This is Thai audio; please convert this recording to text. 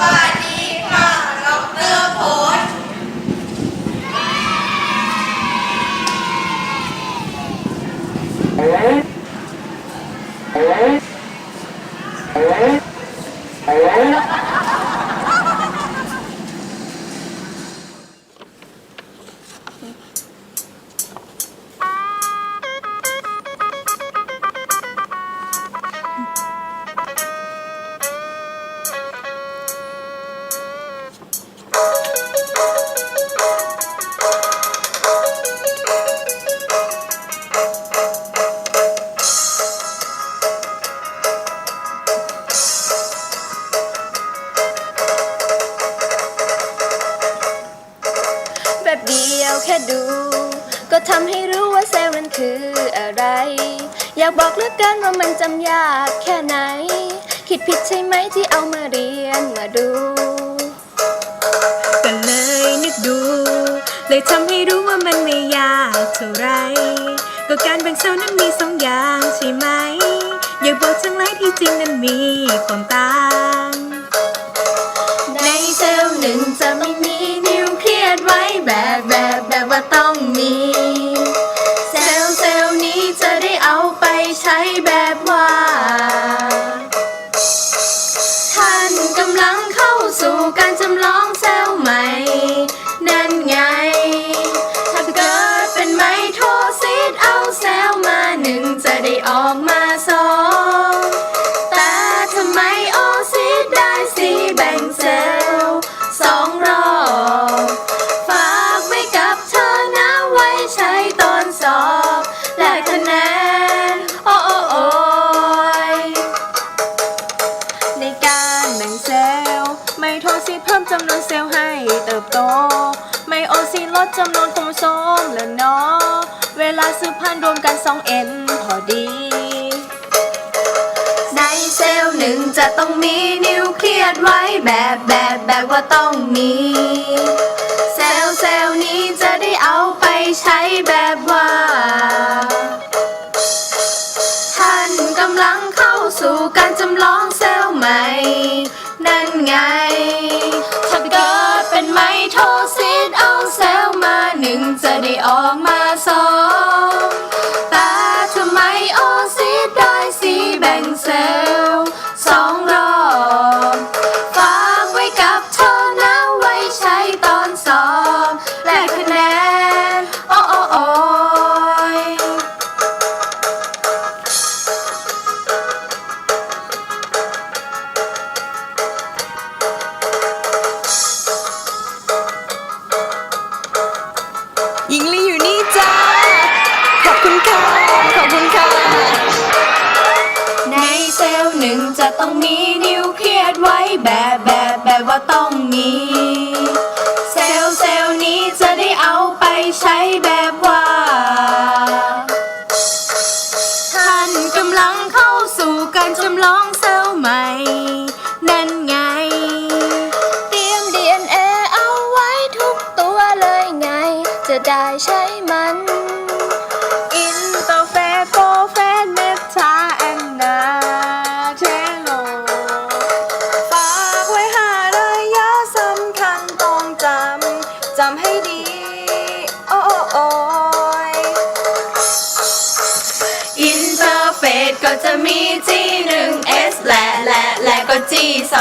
วัสดีค่ะดรโพสแบบเเดียวแค่ดู ก็ทำให้รู้ว่าเซลล์นั้นคืออะไร อยากบอกเหลือเกินว่ามันจำยากแค่ไหน คิดผิดใช่ไหมที่เอามาเรียนมาดูก็เลยนึกดู เลยทำให้รู้ว่ามันไม่ยากเท่าไรก็การแบ่งเซลล์นั้นมีสองอย่างใช่ไหม อย่าบอกทั้งหลายที่จริงนั้นมีความต่าง บว่า ท่านกำลังเข้าสู่การจำลองเซลใหม่ นั่นไง ถ้าเกิดเป็นไมโทซิสเอาเซลมาหนึ่งจะได้ออกมาสองแต่ทำไมโอซิสได้สีแบ่งเซล ดจำนวนโครโมโซมและเนาะเวลาสืบพันธุ์รวมกันสองเอ็นพอดี ในเซลล์หนึ่งจะต้องมีนิวเคลียสไว้แบบแบบแบบว่าต้องมี นึ่งจะต้องมีนิวเคลียสไว้แบบแบบแบบว่าต้องมีเซลล์เซลล์นี้จะได้เอาไปใช้แบบว่า ท่านกำลังเข้าสู่การจำลองเซลล์ใหม่ นั่นไง เตรียม DNA เอาไว้ทุกตัวเลยไง จะได้ใช้ โอ้ยอินเทอร์เฟซก็จะมี G1 S และและและก็ G2